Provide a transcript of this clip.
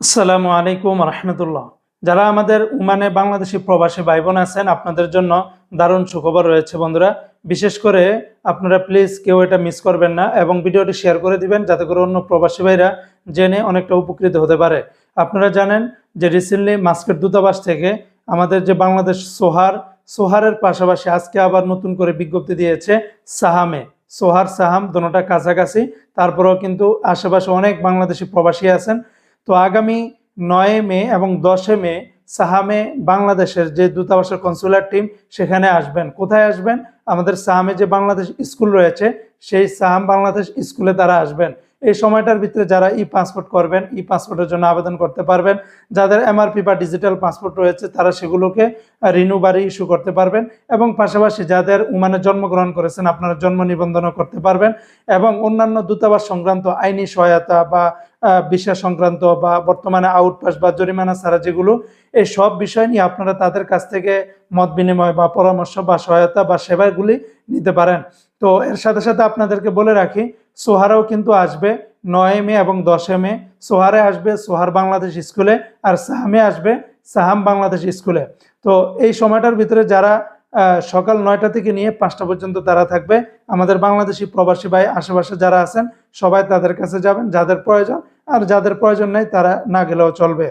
আসসালামু আলাইকুম রহমতুল্লাহ। যারা আমাদের উমানে বাংলাদেশি প্রবাসী ভাই বোন আছেন, আপনাদের জন্য দারুণ সুখবর রয়েছে বন্ধুরা। বিশেষ করে আপনারা প্লিজ কেউ এটা মিস করবেন না এবং ভিডিওটি শেয়ার করে দিবেন, যাতে করে অন্য প্রবাসী ভাইরা জেনে অনেকটা উপকৃত হতে পারে। আপনারা জানেন যে রিসেন্টলি মাস্কেট দূতাবাস থেকে আমাদের যে বাংলাদেশ সোহার, সোহারের পাশাপাশি আজকে আবার নতুন করে বিজ্ঞপ্তি দিয়েছে সাহামে। সোহার, সাহাম, দোনোটা কাছাকাছি। তারপরেও কিন্তু আশেপাশে অনেক বাংলাদেশি প্রবাসী আছেন। তো আগামী নয় মে এবং দশে মে সাহামে বাংলাদেশের যে দূতাবাসের কনসুলার টিম সেখানে আসবেন। কোথায় আসবেন? আমাদের সাহামে যে বাংলাদেশ স্কুল রয়েছে, সেই সাহাম বাংলাদেশ স্কুলে তারা আসবেন। এই সময়টার ভিতরে যারা ই পাসপোর্ট করবেন ই পাসপোর্টের জন্য আবেদন করতে পারবেন। যাদের এমআরপি বা ডিজিটাল পাসপোর্ট রয়েছে, তারা সেগুলোকে রিনিউ বাড়ি ইস্যু করতে পারবেন এবং পাশাপাশি যাদের উমানে জন্মগ্রহণ করেছেন, আপনারা জন্ম নিবন্ধনও করতে পারবেন এবং অন্যান্য দূতাবাস সংক্রান্ত আইনি সহায়তা বা ভিসা সংক্রান্ত বা বর্তমানে আউটপাস বা জরিমানা ছাড়া যেগুলো, এই সব বিষয় নিয়ে আপনারা তাদের কাছ থেকে মত বিনিময় বা পরামর্শ বা সহায়তা বা সেবাগুলি নিতে পারেন। তো এর সাথে সাথে আপনাদেরকে বলে রাখি সোহারাও কিন্তু আসবে নয় মে এবং দশে মে। সোহারে আসবে সোহার বাংলাদেশ স্কুলে আর সাহামে আসবে সাহাম বাংলাদেশ স্কুলে। তো এই সময়টার ভিতরে যারা সকাল নয়টা থেকে নিয়ে পাঁচটা পর্যন্ত তারা থাকবে, আমাদের বাংলাদেশি প্রবাসী ভাই আশেপাশে যারা আছেন, সবাই তাদের কাছে যাবেন, যাদের প্রয়োজন, আর যাদের প্রয়োজন নেই তারা না গেলেও চলবে।